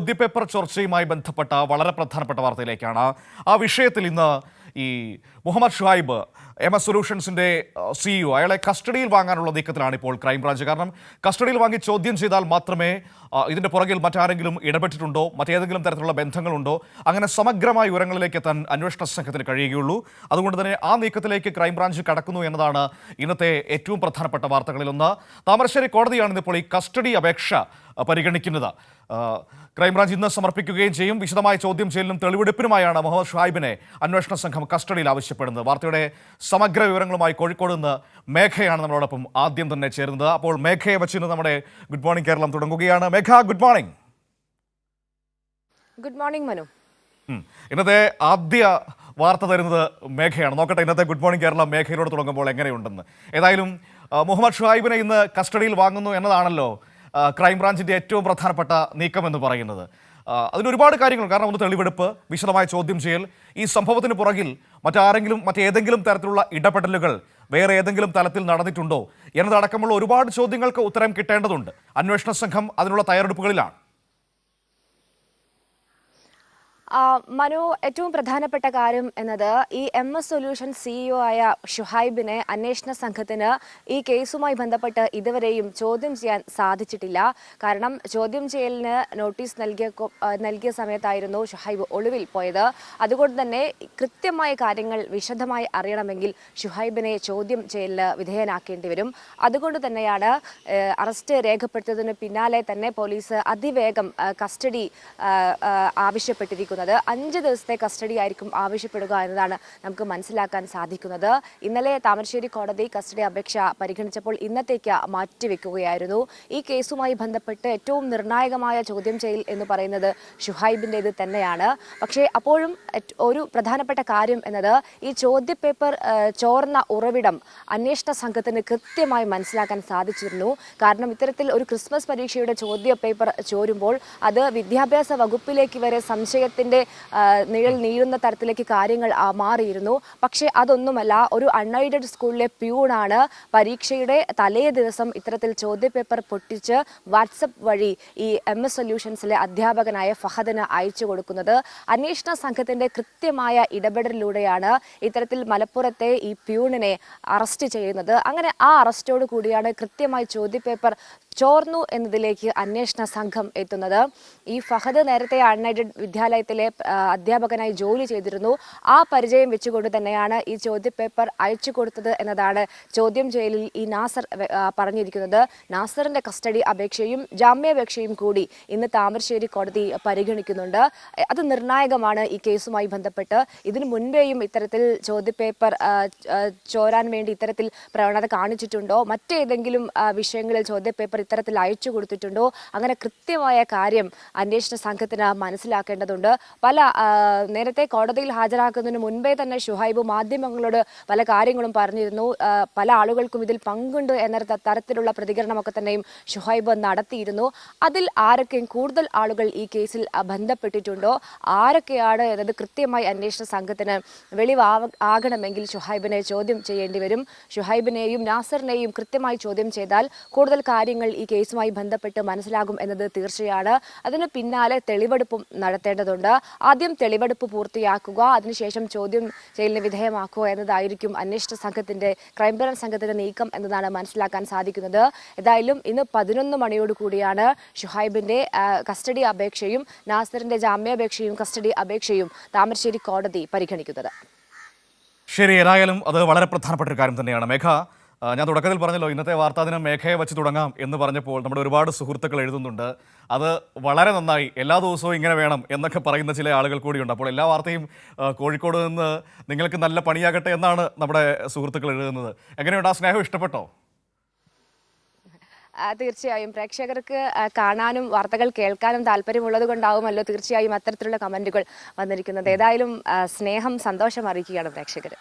ചോദ്യപേപ്പർ ചർച്ചയുമായി ബന്ധപ്പെട്ട വളരെ പ്രധാനപ്പെട്ട വാർത്തയിലേക്കാണ്. ആ വിഷയത്തിൽ ഇന്ന് ഈ മുഹമ്മദ് ഷുഹൈബ് എം എസ് സൊല്യൂഷൻസിന്റെ സിഇഒ അയാളെ കസ്റ്റഡിയിൽ വാങ്ങാനുള്ള നീക്കത്തിലാണ് ഇപ്പോൾ ക്രൈംബ്രാഞ്ച്. കാരണം കസ്റ്റഡിയിൽ വാങ്ങി ചോദ്യം ചെയ്താൽ മാത്രമേ ഇതിന്റെ പുറകിൽ മറ്റാരെങ്കിലും ഇടപെട്ടിട്ടുണ്ടോ മറ്റേതെങ്കിലും തരത്തിലുള്ള ബന്ധങ്ങളുണ്ടോ അങ്ങനെ സമഗ്രമായ വിവരങ്ങളിലേക്ക് എത്താൻ അന്വേഷണ സംഘത്തിന് കഴിയുകയുള്ളൂ. അതുകൊണ്ട് തന്നെ ആ നീക്കത്തിലേക്ക് ക്രൈംബ്രാഞ്ച് കടക്കുന്നു എന്നതാണ് ഇന്നത്തെ ഏറ്റവും പ്രധാനപ്പെട്ട വാർത്തകളിലൊന്ന് താമരശ്ശേരി കോടതിയാണ് ഇന്നിപ്പോൾ ഈ കസ്റ്റഡി അപേക്ഷ പരിഗണിക്കുന്നത്. ക്രൈംബ്രാഞ്ച് ഇന്ന് സമർപ്പിക്കുകയും ചെയ്യും. വിശദമായ ചോദ്യം ചെയ്യലിനും തെളിവെടുപ്പിനുമായാണ് മുഹമ്മദ് ഷായിബിനെ അന്വേഷണ സംഘം കസ്റ്റഡിയിൽ ആവശ്യപ്പെടുന്നത്. വാർത്തയുടെ സമഗ്ര വിവരങ്ങളുമായി കോഴിക്കോട് നിന്ന് മേഘയാണ് നമ്മളോടൊപ്പം ആദ്യം തന്നെ ചേരുന്നത്. അപ്പോൾ മേഘയെ വെച്ച് ഇന്ന് നമ്മുടെ ഗുഡ് മോർണിംഗ് കേരളം തുടങ്ങുകയാണ്. Megha good morning. Good morning Manu. ഇന്നത്തെ ആദ്യ വാർത്ത തരുന്നത് മേഘയാണ്. നോക്കട്ടെ ഇന്നത്തെ ഗുഡ് മോർണിംഗ് കേരളം മേഘയിലോട് തുടങ്ങുമ്പോൾ എങ്ങനെയുണ്ടെന്ന്. ഏതായാലും മുഹമ്മദ് ഷുഹൈബിനെ ഇന്ന് കസ്റ്റഡിയിൽ വാങ്ങുന്നു എന്നതാണല്ലോ ആ, ക്രൈംബ്രാഞ്ചിന്റെ ഏറ്റവും പ്രധാനപ്പെട്ട നീക്കം എന്ന് പറയുന്നത് അതിനൊരുപാട് കാര്യങ്ങൾ. കാരണം ഒന്ന് തെളിവെടുപ്പ് വിശദമായ ചോദ്യം ചെയ്യൽ. ഈ സംഭവത്തിന് പുറകിൽ മറ്റാരെങ്കിലും മറ്റേതെങ്കിലും തരത്തിലുള്ള ഇടപെടലുകൾ വേറെ ഏതെങ്കിലും തലത്തിൽ നടന്നിട്ടുണ്ടോ എന്നതടക്കമുള്ള ഒരുപാട് ചോദ്യങ്ങൾക്ക് ഉത്തരം കിട്ടേണ്ടതുണ്ട്. അന്വേഷണ സംഘം അതിനുള്ള തയ്യാറെടുപ്പുകളിലാണ് ആ, മനു ഏറ്റവും പ്രധാനപ്പെട്ട കാര്യം എന്നത് ഈ എം എസ് സൊല്യൂഷൻ സിഇഒ ആയ ഷുഹൈബിനെ അന്വേഷണ സംഘത്തിന് ഈ കേസുമായി ബന്ധപ്പെട്ട് ഇതുവരെയും ചോദ്യം ചെയ്യാൻ സാധിച്ചിട്ടില്ല. കാരണം ചോദ്യം ചെയ്യലിന് നോട്ടീസ് നൽകിയ നൽകിയ സമയത്തായിരുന്നു ഷുഹൈബ് ഒളിവിൽ പോയത്. അതുകൊണ്ട് തന്നെ കൃത്യമായ കാര്യങ്ങൾ വിശദമായി അറിയണമെങ്കിൽ ഷുഹൈബിനെ ചോദ്യം ചെയ്യലിന് വിധേയനാക്കേണ്ടി വരും. അതുകൊണ്ട് തന്നെയാണ് അറസ്റ്റ് രേഖപ്പെടുത്തിയതിന് പിന്നാലെ തന്നെ പോലീസ് അതിവേഗം കസ്റ്റഡി ആ, ആ, അഞ്ച് ദിവസത്തെ കസ്റ്റഡി ആയിരിക്കും ആവശ്യപ്പെടുക എന്നതാണ് നമുക്ക് മനസ്സിലാക്കാൻ സാധിക്കുന്നത്. ഇന്നലെ താമരശ്ശേരി കോടതി കസ്റ്റഡി അപേക്ഷ പരിഗണിച്ചപ്പോൾ ഇന്നത്തേക്ക് മാറ്റിവെക്കുകയായിരുന്നു. ഈ കേസുമായി ബന്ധപ്പെട്ട് ഏറ്റവും നിർണായകമായ ചോദ്യം ചെയ്യൽ എന്ന് പറയുന്നത് ഷുഹൈബിന്റെത് തന്നെയാണ്. പക്ഷേ അപ്പോഴും ഒരു പ്രധാനപ്പെട്ട കാര്യം എന്നത് ഈ ചോദ്യപേപ്പർ ചോർന്ന ഉറവിടം അന്വേഷണ സംഘത്തിന് കൃത്യമായി മനസ്സിലാക്കാൻ സാധിച്ചിരുന്നു. കാരണം ഇത്തരത്തിൽ ഒരു ക്രിസ്മസ് പരീക്ഷയുടെ ചോദ്യ പേപ്പർ ചോരുമ്പോൾ അത് വിദ്യാഭ്യാസ വകുപ്പിലേക്ക് വരെ സംശയത്തിന്റെ ആ, നിഴൽ നീളുന്ന തരത്തിലേക്ക് കാര്യങ്ങൾ മാറിയിരുന്നു. പക്ഷേ അതൊന്നുമല്ല ഒരു അൺഎയ്ഡഡ് സ്കൂളിലെ പ്യൂണാണ് പരീക്ഷയുടെ തലേ ദിവസം ഇത്തരത്തിൽ ചോദ്യപേപ്പർ പൊട്ടിച്ച് വാട്സപ്പ് വഴി ഈ എം എസ് സൊല്യൂഷൻസിലെ അധ്യാപകനായ ഫഹദിന് അയച്ചു കൊടുക്കുന്നത്. അന്വേഷണ സംഘത്തിന്റെ കൃത്യമായ ഇടപെടലിലൂടെയാണ് ഇത്തരത്തിൽ മലപ്പുറത്തെ ഈ പ്യൂണിനെ അറസ്റ്റ് ചെയ്യുന്നത്. അങ്ങനെ ആ അറസ്റ്റോട് കൂടിയാണ് കൃത്യമായി ചോദ്യപേപ്പർ ചോർന്നു എന്നതിലേക്ക് അന്വേഷണ സംഘം എത്തുന്നത്. ഈ ഫഹദ് നേരത്തെ അൺഎയ്ഡഡ് വിദ്യാലയത്തിലെ അധ്യാപകനായി ജോലി ചെയ്തിരുന്നു. ആ പരിചയം വെച്ചുകൊണ്ട് തന്നെയാണ് ഈ ചോദ്യപേപ്പർ അയച്ചു കൊടുത്തത് എന്നതാണ് ചോദ്യം ചെയ്യലിൽ ഈ നാസർ പറഞ്ഞിരിക്കുന്നത്. നാസറിന്റെ കസ്റ്റഡി അപേക്ഷയും ജാമ്യാപേക്ഷയും കൂടി ഇന്ന് താമരശ്ശേരി കോടതി പരിഗണിക്കുന്നുണ്ട്. അത് നിർണായകമാണ് ഈ കേസുമായി ബന്ധപ്പെട്ട്. ഇതിനു മുൻപേയും ഇത്തരത്തിൽ ചോദ്യപേപ്പർ ചോരാൻ വേണ്ടി ഇത്തരത്തിൽ പ്രവണത കാണിച്ചിട്ടുണ്ടോ? മറ്റേതെങ്കിലും വിഷയങ്ങളിൽ ചോദ്യപേപ്പർ ഇത്തരത്തിൽ അയച്ചു കൊടുത്തിട്ടുണ്ടോ? അങ്ങനെ കൃത്യമായ കാര്യം അന്വേഷണ സംഘത്തിന് മനസ്സിലാക്കേണ്ടതുണ്ട്. പല നേരത്തെ കോടതിയിൽ ഹാജരാക്കുന്നതിന് മുൻപേ തന്നെ ഷുഹൈബ് മാധ്യമങ്ങളോട് പല കാര്യങ്ങളും പറഞ്ഞിരുന്നു. പല ആളുകൾക്കും ഇതിൽ പങ്കുണ്ട് എന്ന തരത്തിലുള്ള പ്രതികരണമൊക്കെ തന്നെയും ഷുഹൈബ് നടത്തിയിരുന്നു. അതിൽ ആരൊക്കെയും കൂടുതൽ ആളുകൾ ഈ കേസിൽ ബന്ധപ്പെട്ടിട്ടുണ്ടോ? ആരൊക്കെയാണ് എന്നത് കൃത്യമായി അന്വേഷണ സംഘത്തിന് വെളിവാ ആകണമെങ്കിൽ ഷുഹൈബിനെ ചോദ്യം ചെയ്യേണ്ടി വരും. ഷുഹൈബിനെയും നാസറിനെയും കൃത്യമായി ചോദ്യം ചെയ്താൽ കൂടുതൽ കാര്യങ്ങൾ ഈ കേസുമായി ബന്ധപ്പെട്ട് മനസ്സിലാകും എന്നത് തീർച്ചയാണ്. അതിന് പിന്നാലെ തെളിവെടുപ്പും നടത്തേണ്ടതുണ്ട്. ആദ്യം തെളിവെടുപ്പ് പൂർത്തിയാക്കുക അതിനുശേഷം ചോദ്യം ചെയ്യലിന് വിധേയമാക്കുക എന്നതായിരിക്കും അന്വേഷണ സംഘത്തിന്റെ ക്രൈംബ്രാഞ്ച് സംഘത്തിന്റെ നീക്കം എന്നതാണ് മനസ്സിലാക്കാൻ സാധിക്കുന്നത്. ഏതായാലും ഇന്ന് പതിനൊന്ന് മണിയോട് കൂടിയാണ് ഷുഹൈബിന്റെ കസ്റ്റഡി അപേക്ഷയും നാസറിന്റെ ജാമ്യാപേക്ഷയും കസ്റ്റഡി അപേക്ഷയും താമരശ്ശേരി കോടതി പരിഗണിക്കുന്നത്. ശരി ഏതായാലും അത് വളരെ പ്രധാനപ്പെട്ട ഒരു കാര്യം തന്നെയാണ്. മേഘ ഞാൻ തുടക്കത്തിൽ പറഞ്ഞല്ലോ ഇന്നത്തെ വാർത്താദിനം മേഘയെ വെച്ച് തുടങ്ങാം എന്ന് പറഞ്ഞപ്പോൾ നമ്മുടെ ഒരുപാട് സുഹൃത്തുക്കൾ എഴുതുന്നുണ്ട്. അത് വളരെ നന്നായി എല്ലാ ദിവസവും ഇങ്ങനെ വേണം എന്നൊക്കെ പറയുന്ന ചില ആളുകൾ കൂടിയുണ്ട്. അപ്പോൾ എല്ലാ വാർത്തയും കോഴിക്കോട് നിന്ന് നിങ്ങൾക്ക് നല്ല പണിയാകട്ടെ എന്നാണ് നമ്മുടെ സുഹൃത്തുക്കൾ എഴുതുന്നത്. എങ്ങനെയുണ്ട്? ആ സ്നേഹം ഇഷ്ടപ്പെട്ടോ? തീർച്ചയായും. പ്രേക്ഷകർക്ക് കാണാനും വാർത്തകൾ കേൾക്കാനും താല്പര്യമുള്ളത് കൊണ്ടാവുമല്ലോ തീർച്ചയായും അത്തരത്തിലുള്ള കമന്റുകൾ വന്നിരിക്കുന്നത്. ഏതായാലും സ്നേഹം സന്തോഷം അറിയിക്കുകയാണ് പ്രേക്ഷകർ